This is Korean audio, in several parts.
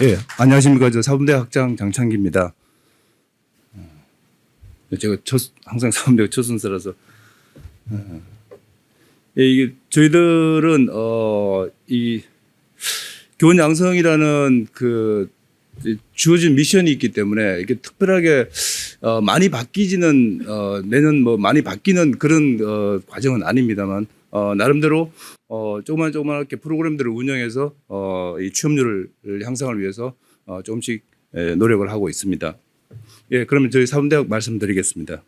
예, 안녕하십니까. 저 사범대 학장 장창기입니다. 어, 제가 첫, 항상 사범대가 첫 순서라서. 어, 예, 이게 저희들은, 어, 이 교원 양성이라는 그 주어진 미션이 있기 때문에 이게 특별하게 어, 많이 바뀌지는 어, 내년 뭐 많이 바뀌는 그런 어, 과정은 아닙니다만 어, 나름대로 어, 조그만 조그맣게 프로그램들을 운영해서 어, 이 취업률을 향상을 위해서 어, 조금씩 예, 노력을 하고 있습니다. 예, 그러면 저희 사범대학 말씀드리겠습니다.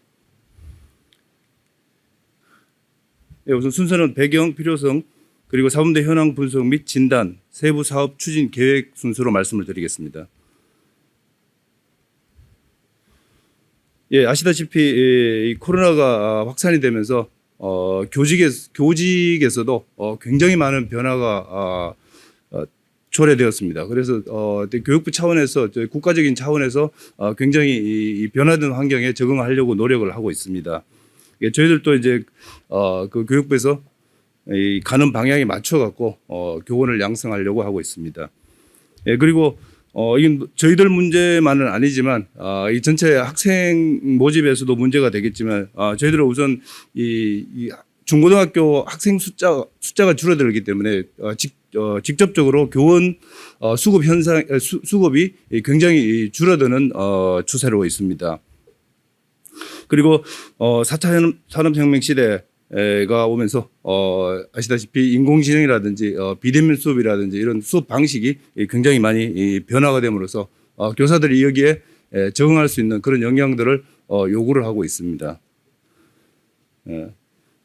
예, 우선 순서는 배경, 필요성, 그리고 사범대 현황 분석 및 진단, 세부 사업 추진 계획 순서로 말씀을 드리겠습니다. 예, 아시다시피 이, 이 코로나가 확산이 되면서 어, 교직에 교직에서도 어, 굉장히 많은 변화가 어, 어, 초래되었습니다. 그래서 어, 교육부 차원에서 저희 국가적인 차원에서 어, 굉장히 이, 이 변화된 환경에 적응하려고 노력을 하고 있습니다. 예, 저희들도 이제 어, 그 교육부에서 이 가는 방향에 맞춰 갖고 어, 교원을 양성하려고 하고 있습니다. 예, 그리고 어, 이건 저희들 문제만은 아니지만, 아, 이 전체 학생 모집에서도 문제가 되겠지만, 아, 저희들은 우선 이, 이 중고등학교 학생 숫자, 숫자가 줄어들기 때문에, 어, 직, 어, 직접적으로 교원 어, 수급 현상, 어, 수, 수급이 굉장히 줄어드는 어, 추세로 있습니다. 그리고 어, 4차 산업혁명 시대 가 오면서 어 아시다시피 인공지능이라든지 어 비대면 수업이라든지 이런 수업 방식이 굉장히 많이 이 변화가 됨으로써 어 교사들이 여기에 에 적응할 수 있는 그런 영향들을 어 요구를 하고 있습니다. 예.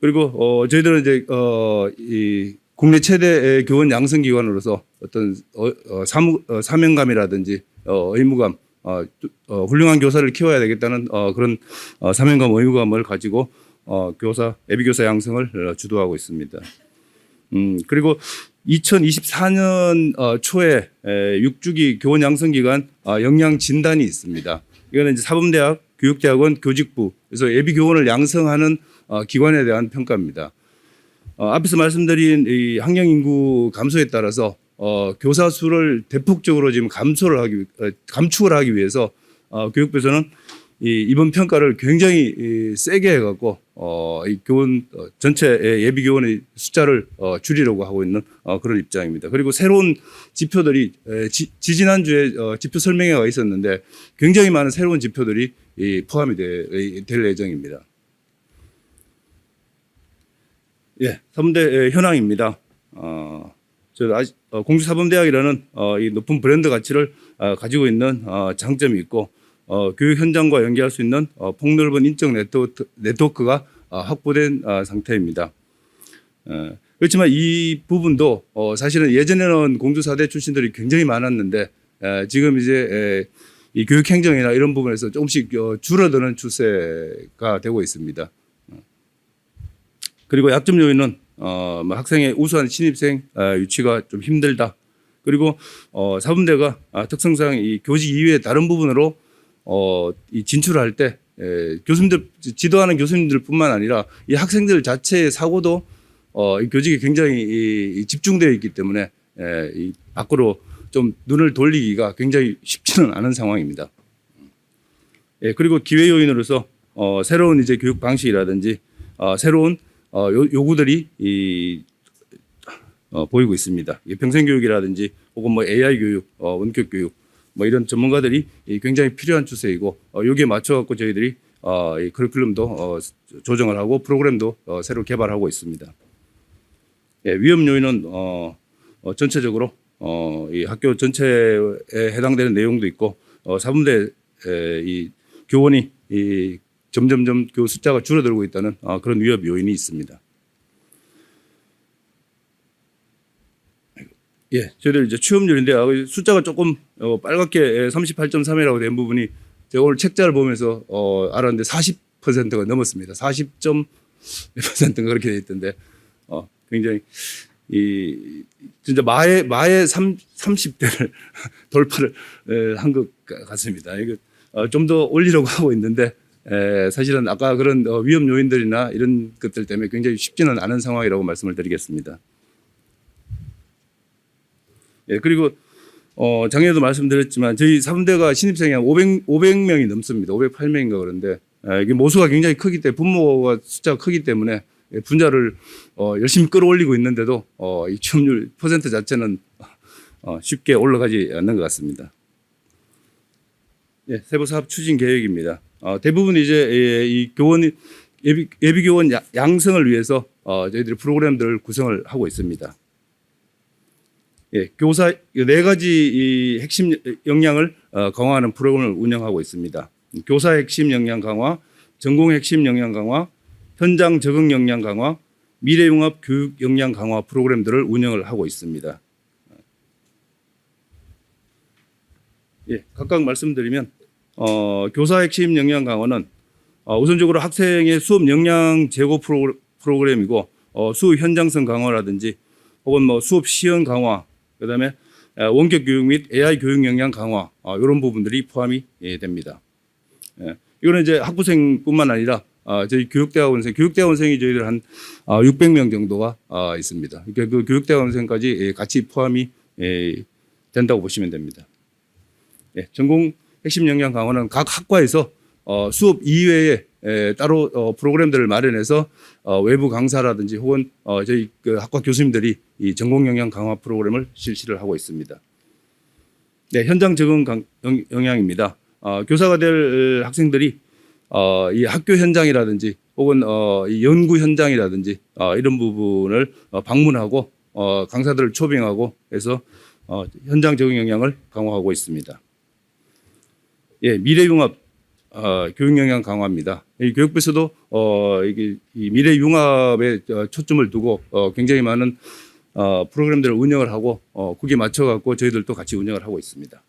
그리고 어 저희들은 이제 어이 국내 최대 교원 양성 기관으로서 어떤 어, 어, 사무, 어, 사명감이라든지 어, 의무감, 어, 어, 훌륭한 교사를 키워야 되겠다는 어, 그런 어, 사명감, 의무감을 가지고 어, 교사, 예비 교사 양성을 어, 주도하고 있습니다. 음, 그리고 2024년 어, 초에 에, 6주기 교원 양성 기간 어, 역량 진단이 있습니다. 이거는 이제 사범대학, 교육대학원, 교직부 그래서 예비 교원을 양성하는 어, 기관에 대한 평가입니다. 어, 앞에서 말씀드린 이 학령 인구 감소에 따라서 어, 교사 수를 대폭적으로 지금 감소를 하기 어, 감축을 하기 위해서 어, 교육부에서는 이 이번 평가를 굉장히 이 세게 해갖고 어, 이 교원 어, 전체 예비 교원의 숫자를 어, 줄이려고 하고 있는 어, 그런 입장입니다. 그리고 새로운 지표들이 에, 지, 지난 주에 어, 지표 설명회가 있었는데 굉장히 많은 새로운 지표들이 이, 포함이 되, 이, 될 예정입니다. 예, 사범대 현황입니다. 어, 저 어, 공주사범대학이라는 어, 이 높은 브랜드 가치를 어, 가지고 있는 어, 장점이 있고 어, 교육 현장과 연계할 수 있는 어, 폭넓은 인적 네트워크, 네트워크 가 어, 확보된 어, 상태입니다. 어, 그렇지만 이 부분도 어, 사실은 예전에는 공주사대 출신들이 굉장히 많았는데 에, 지금 이제 에, 이 교육 행정이나 이런 부분에서 조금씩 어, 줄어드는 추세가 되고 있습니다. 어. 그리고 약점 요인은 어, 뭐 학생의 우수한 신입생 어, 유치가 좀 힘들다. 그리고 어, 사범대가 아, 특성상 이 교직 이외의 다른 부분으로 어, 이 진출할 때 에, 교수님들 지도하는 교수님들뿐만 아니라 이 학생들 자체의 사고도 어, 이 교직에 굉장히 이, 이 집중되어 있기 때문에 에, 이 밖으로 좀 눈을 돌리기가 굉장히 쉽지는 않은 상황입니다. 예, 그리고 기회 요인으로서 어, 새로운 이제 교육 방식이라든지 어, 새로운 어, 요, 요구들이 이, 어, 보이고 있습니다. 이 평생 교육이라든지 혹은 뭐 AI 교육, 어, 원격 교육 뭐 이런 전문가들이 이 굉장히 필요한 추세이고 어, 여기에 맞춰갖고 저희들이 어, 이 커리큘럼도 어, 조정을 하고 프로그램도 어, 새로 개발하고 있습니다. 예, 위험 요인은 어, 어, 전체적으로 어, 이 학교 전체에 해당되는 내용도 있고 어, 사범대 에, 이 교원이 이 점점점 그 숫자가 줄어들고 있다는 어, 그런 위협 요인이 있습니다. 예, 저희들 이제 취업률인데 아, 숫자가 조금 어, 빨갛게 38.3이라고 된 부분이 제가 오늘 책자를 보면서 어, 알았는데 40%가 넘었습니다. 40.몇%가 그렇게 돼 있던데 어, 굉장히 이 진짜 마의 마의 3 30대를 돌파를 한 것 같습니다. 이거 어, 좀 더 올리려고 하고 있는데 에, 사실은 아까 그런 어, 위험 요인들이나 이런 것들 때문에 굉장히 쉽지는 않은 상황이라고 말씀을 드리겠습니다. 예, 그리고 어, 작년에도 말씀드렸지만 저희 3대가 신입생이 한 500, 500 명이 넘습니다. 508명인가 그런데 에, 이게 모수가 굉장히 크기 때문에 분모가 숫자가 크기 때문에 예, 분자를 어, 열심히 끌어올리고 있는데도 어, 이 취업률 퍼센트 자체는 어, 쉽게 올라가지 않는 것 같습니다. 예, 세부 사업 추진 계획입니다. 어, 대부분 이제 예, 이 교원 예비, 예비 교원 야- 양성을 위해서 어, 저희들이 프로그램들을 구성을 하고 있습니다. 예, 교사 이네 가지 이 핵심 역량을 어, 강화하는 프로그램을 운영하고 있습니다. 교사 핵심 역량 강화, 전공 핵심 역량 강화, 현장 적응 역량 강화, 미래융합 교육 역량 강화 프로그램들을 운영을 하고 있습니다. 예, 각각 말씀드리면 어, 교사 핵심 역량 강화는 어, 우선적으로 학생의 수업 역량 제고 프로그램, 프로그램이고 어, 수업 현장성 강화라든지 혹은 뭐 수업 시연 강화, 그다음에 어, 원격 교육 및 AI 교육 역량 강화 어, 이런 부분들이 포함이 예, 됩니다. 예, 이거는 이제 학부생뿐만 아니라 어, 저희 교육대학원생, 교육대학원생이 저희들 한 어, 600명 정도가 어, 있습니다. 그러니까 그 교육대학원생까지 예, 같이 포함이 예, 된다고 보시면 됩니다. 예, 전공 핵심 역량 강화는 각 학과에서 어, 수업 이외에 에, 따로 어, 프로그램들을 마련해서 어, 외부 강사라든지 혹은 어, 저희 그 학과 교수님들이 이 전공 역량 강화 프로그램을 실시를 하고 있습니다. 네, 현장 적응 강, 영, 영향입니다. 어, 교사가 될 학생들이 어, 이 학교 현장이라든지 혹은 어, 이 연구 현장이라든지 어, 이런 부분을 어, 방문하고 어, 강사들을 초빙하고 해서 어, 현장 적응 역량을 강화하고 있습니다. 예, 미래융합 어, 교육 역량 강화입니다. 이 교육부에서도 어, 이게 이 미래 융합에 어, 초점을 두고 어, 굉장히 많은 어, 프로그램들을 운영을 하고 어, 거기에 맞춰 갖고 저희들도 같이 운영을 하고 있습니다.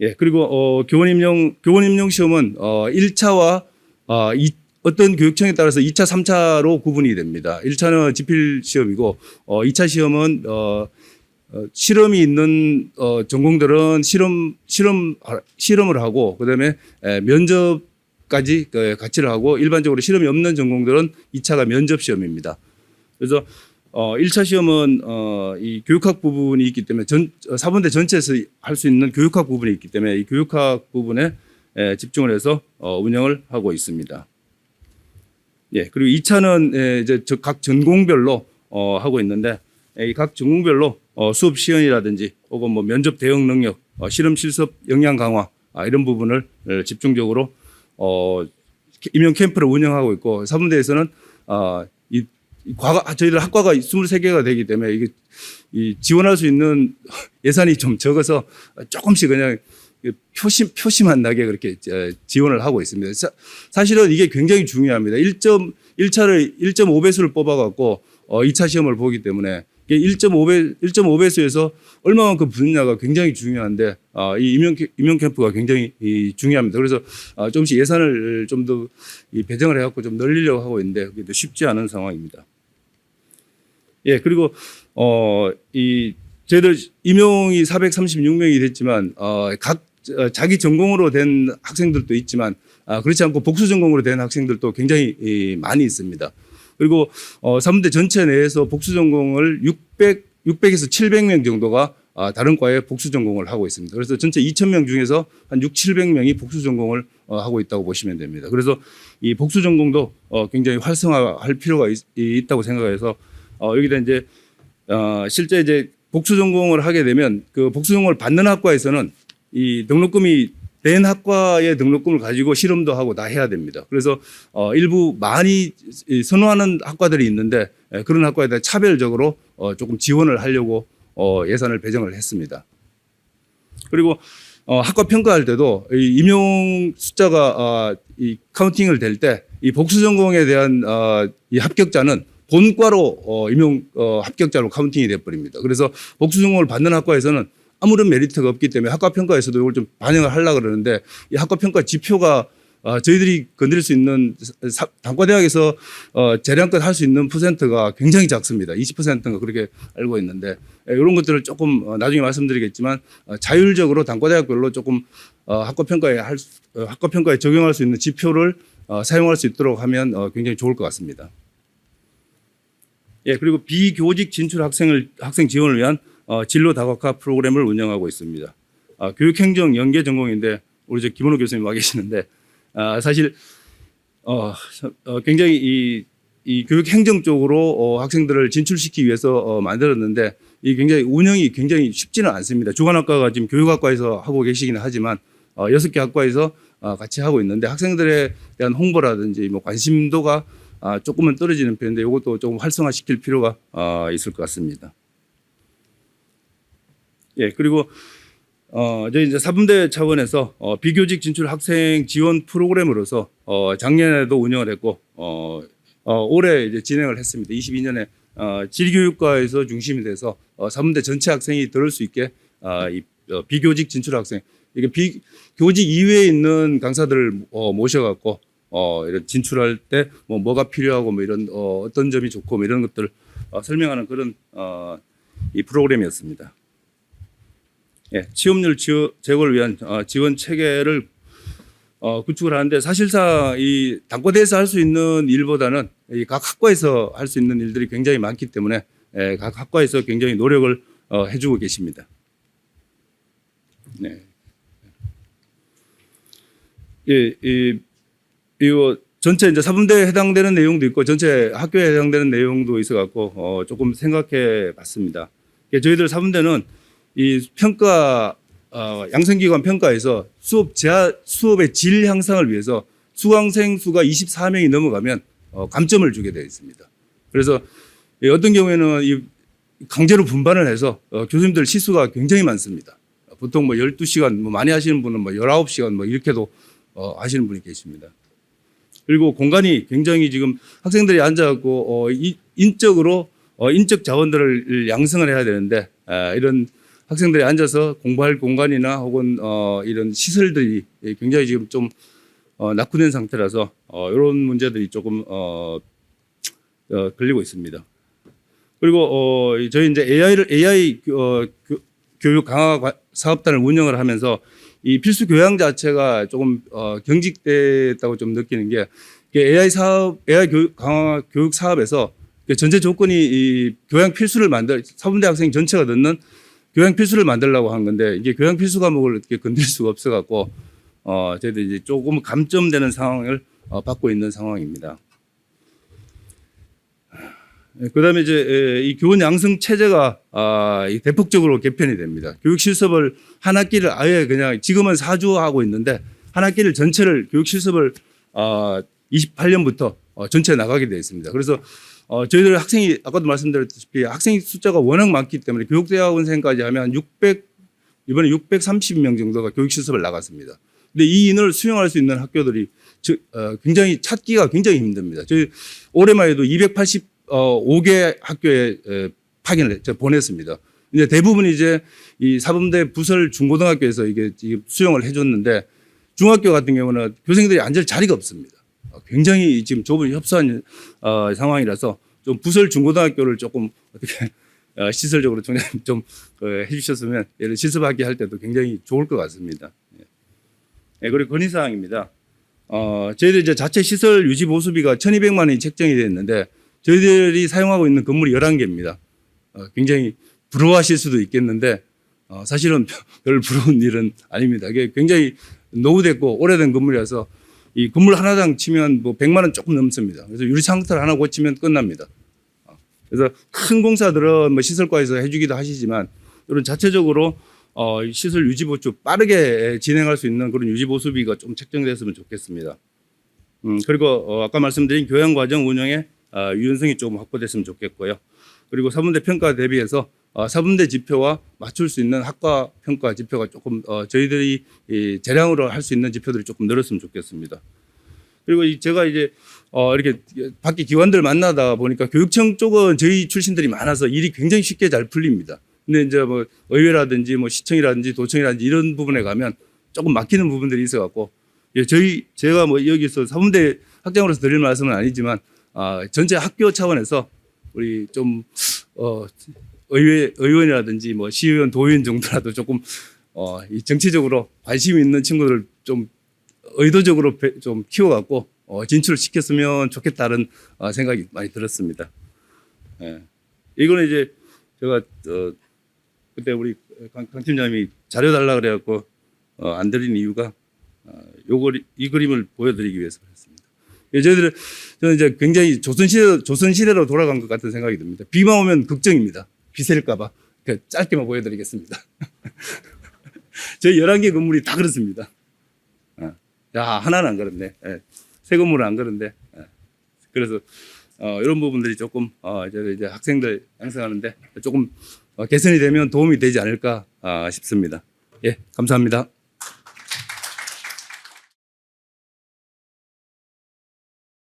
예, 그리고 어, 교원 임용 교원 임용 시험은 어, 1차와 어, 이, 어떤 교육청에 따라서 2차, 3차로 구분이 됩니다. 1차는 지필 시험이고 어, 2차 시험은 어, 어, 실험이 있는 어, 전공들은 실험 실험 실험을 하고 그다음에 에, 면접까지 그, 같이를 하고 일반적으로 실험이 없는 전공들은 2차가 면접 시험입니다. 그래서 어, 1차 시험은 어, 이 교육학 부분이 있기 때문에 전 어, 사본대 전체에서 할 수 있는 교육학 부분이 있기 때문에 이 교육학 부분에 에, 집중을 해서 어, 운영을 하고 있습니다. 예, 그리고 2차는 에, 이제 저각 전공별로 어, 하고 있는데 이 각 전공별로 어, 수업 시연이라든지 혹은 뭐 면접 대응 능력, 어, 실험 실습 역량 강화 아, 이런 부분을 에, 집중적으로 어, 임용 캠프를 운영하고 있고 사문대에서는 어, 이, 이 과가 저희들 학과가 23개가 되기 때문에 이게 이 지원할 수 있는 예산이 좀 적어서 조금씩 그냥 표심 표시만 나게 그렇게 어, 지원을 하고 있습니다. 사, 사실은 이게 굉장히 중요합니다. 1점 1차를 1.5배수를 뽑아 갖고 어 2차 시험을 보기 때문에 1.5배 1.5배수에서 얼마만큼 붙느냐가 굉장히 중요한데 어, 이 임용 캠- 임용 캠프가 굉장히 이 중요합니다. 그래서 어, 조금씩 예산을 좀 더 배정을 해갖고 좀 늘리려고 하고 있는데 그게 또 쉽지 않은 상황입니다. 예 그리고 어 이 저희들 임용이 436명이 됐지만 어 각 자기 전공으로 된 학생들도 있지만 아, 그렇지 않고 복수 전공으로 된 학생들도 굉장히 이, 많이 있습니다. 그리고 어, 사문대 전체 내에서 복수 전공을 600 600에서 700명 정도가 아, 다른 과에 복수 전공을 하고 있습니다. 그래서 전체 2,000명 중에서 한 6, 700명이 복수 전공을 어, 하고 있다고 보시면 됩니다. 그래서 이 복수 전공도 어, 굉장히 활성화할 필요가 있, 다고 생각해서 어, 여기다 이제 어, 실제 이제 복수 전공을 하게 되면 그 복수 전공을 받는 학과에서는 이 등록금이 된 학과의 등록금을 가지고 실험도 하고 다 해야 됩니다. 그래서 어, 일부 많이 이 선호하는 학과들이 있는데 에, 그런 학과에 대해 차별적으로 어, 조금 지원을 하려고 어, 예산을 배정을 했습니다. 그리고 어, 학과 평가할 때도 이 임용 숫자가 어, 이 카운팅을 될 때 이 복수 전공에 대한 어, 이 합격자는 본과로 어, 임용 어, 합격자로 카운팅이 돼 버립니다. 그래서 복수 전공을 받는 학과에서는 아무런 메리트가 없기 때문에 학과 평가에서도 이걸 좀 반영을 하려고 그러는데 이 학과 평가 지표가 어, 저희들이 건드릴 수 있는 사- 단과대학에서 어, 재량껏 할 수 있는 퍼센트가 굉장히 작습니다. 20%인가 그렇게 알고 있는데 예, 이런 것들을 조금 어, 나중에 말씀드리겠지만 어, 자율적으로 단과대학별로 조금 어, 학과 평가에 할 수- 어, 학과 평가에 적용할 수 있는 지표를 어, 사용할 수 있도록 하면 어, 굉장히 좋을 것 같습니다. 예, 그리고 비교직 진출 학생을 학생 지원을 위한 어, 진로 다각화 프로그램을 운영하고 있습니다. 아, 교육행정 연계 전공인데 우리 저 김원호 교수님 와 계시는데 아, 사실 어, 서- 어, 굉장히 이, 이 교육행정 쪽으로 어, 학생들을 진출시키기 위해서 어, 만들었는데 이 굉장히 운영이 굉장히 쉽지는 않습니다. 주관학과가 지금 교육학과에서 하고 계시기는 하지만 어, 여섯 개 학과에서 어, 같이 하고 있는데 학생들에 대한 홍보라든지 뭐 관심도가 아, 조금은 떨어지는 편인데 이것도 조금 활성화시킬 필요가 어, 있을 것 같습니다. 예, 그리고 어, 이제 사분대 차원에서 어, 비교직 진출 학생 지원 프로그램으로서 어, 작년에도 운영을 했고 어, 어, 올해 이제 진행을 했습니다. 22년에 어, 질교육과에서 중심이 돼서 어, 사분대 전체 학생이 들을 수 있게 어, 이 어, 비교직 진출 학생 이게 비 교직 이외에 있는 강사들을 어, 모셔갖고 어, 이런 진출할 때 뭐 뭐가 필요하고 뭐 이런 어, 어떤 점이 좋고 뭐 이런 것들 어, 설명하는 그런 어, 이 프로그램이었습니다. 예, 취업률 제고를 위한 어, 지원 체계를 어, 구축을 하는데 사실상 이 단과대에서 할 수 있는 일보다는 이 각 학과에서 할 수 있는 일들이 굉장히 많기 때문에 예, 각 학과에서 굉장히 노력을 어, 해주고 계십니다. 네. 예, 이, 이거 전체 이제 사분대에 해당되는 내용도 있고 전체 학교에 해당되는 내용도 있어 갖고 어, 조금 생각해 봤습니다. 예, 저희들 사분대는 이 평가 어, 양성기관 평가에서 수업 제 수업의 질 향상을 위해서 수강생 수가 24명이 넘어가면 어, 감점을 주게 되어 있습니다. 그래서 이 어떤 경우에는 이 강제로 분반을 해서 어, 교수님들 시수가 굉장히 많습니다. 보통 뭐 12시간 뭐 많이 하시는 분은 뭐 19시간 뭐 이렇게도 어, 하시는 분이 계십니다. 그리고 공간이 굉장히 지금 학생들이 앉아갖고 어, 이, 인적으로 어, 인적 자원들을 양성을 해야 되는데 아, 이런 학생들이 앉아서 공부할 공간이나 혹은 어, 이런 시설들이 굉장히 지금 좀 어, 낙후된 상태라서 어, 이런 문제들이 조금 어, 어, 걸리고 있습니다. 그리고 어, 저희 이제 AI를 AI 어, 교, 교육 강화 과- 사업단을 운영을 하면서 이 필수 교양 자체가 조금 어, 경직됐다고 좀 느끼는 게 AI 사업, AI 교육 강화 교육 사업에서 그 전제 조건이 이 교양 필수를 만들 사분대 학생 전체가 듣는 교양 필수를 만들려고 한 건데 이게 교양 필수 과목을 어떻게 건들 수가 없어 갖고 어 저희들 이제 조금 감점되는 상황을 어, 받고 있는 상황입니다. 예, 그다음에 이제 에, 이 교원 양성 체제가 아, 이 대폭적으로 개편이 됩니다. 교육 실습을 한 학기를 아예 그냥 지금은 사주 하고 있는데 한 학기를 전체를 교육 실습을 아, 28년부터 어, 전체 나가게 되어 있습니다. 그래서 어, 저희들 학생이 아까도 말씀드렸다시피 학생 숫자가 워낙 많기 때문에 교육대학원생까지 하면 600 이번에 630명 정도가 교육 실습을 나갔습니다. 근데 이 인원을 수용할 수 있는 학교들이 저, 어, 굉장히 찾기가 굉장히 힘듭니다. 저희 올해만 해도 285개 학교에 에, 파견을 해- 저 보냈습니다. 근데 대부분 이제 이 사범대 부설 중고등학교에서 이게 지금 수용을 해줬는데 중학교 같은 경우는 교생들이 앉을 자리가 없습니다. 어, 굉장히 지금 좁은 협소한 어, 상황이라서 좀 부설 중고등학교를 조금 어떻게 어, 시설적으로 좀, 좀 어, 해주셨으면 예를 실습하기 할 때도 굉장히 좋을 것 같습니다. 예. 예, 그리고 건의사항입니다. 어, 저희들 이제 자체 시설 유지 보수비가 1200만 원이 책정이 됐는데 저희들이 사용하고 있는 건물이 11개입니다. 어, 굉장히 부러워하실 수도 있겠는데 어, 사실은 별 부러운 일은 아닙니다. 이게 굉장히 노후됐고 오래된 건물이라서 이 건물 하나당 치면 뭐 100만 원 조금 넘습니다. 그래서 유리창틀 하나 고치면 끝납니다. 어, 그래서 큰 공사들은 뭐 시설과에서 해주기도 하시지만 이런 자체적으로 어, 이 시설 유지 보수 빠르게 진행할 수 있는 그런 유지 보수비가 좀 책정됐으면 좋겠습니다. 음, 그리고 어, 아까 말씀드린 교양 과정 운영에 어, 유연성이 조금 확보됐으면 좋겠고요. 그리고 사분대 평가 대비해서 어, 사분대 지표와 맞출 수 있는 학과 평가 지표가 조금 어, 저희들이 이 재량으로 할 수 있는 지표들이 조금 늘었으면 좋겠습니다. 그리고 이 제가 이제 어, 이렇게 밖에 기관들 만나다 보니까 교육청 쪽은 저희 출신들이 많아서 일이 굉장히 쉽게 잘 풀립니다. 근데 이제 뭐 의회라든지 뭐 시청이라든지 도청이라든지 이런 부분에 가면 조금 막히는 부분들이 있어 갖고 예, 저희 제가 뭐 여기서 사분대 학장으로서 드릴 말씀은 아니지만 아, 전체 학교 차원에서 우리 좀 어, 의회 의원이라든지 뭐 시의원 도의원 정도라도 조금 어, 이 정치적으로 관심 있는 친구들 좀 의도적으로 배- 좀 키워갖고 어, 진출을 시켰으면 좋겠다는 어, 생각이 많이 들었습니다. 예. 이거는 이제 제가 어, 그때 우리 강, 강 팀장님이 자료 달라 그래갖고 어, 안 드린 이유가 어, 요걸 이 그림을 보여드리기 위해서 그랬습니다. 예, 저희들은 저는 이제 굉장히 조선 시대 조선 시대로 돌아간 것 같은 생각이 듭니다. 비만 오면 걱정입니다. 비 셀까봐. 그 짧게만 보여드리겠습니다. 저희 11개 건물이 다 그렇습니다. 어. 야 하나는 안 그렇네. 예. 새 건물은 안 그런데. 예. 그래서 어, 이런 부분들이 조금 어, 이제, 이제 학생들 양성하는데 조금 어, 개선이 되면 도움이 되지 않을까 아, 싶습니다. 예, 감사합니다.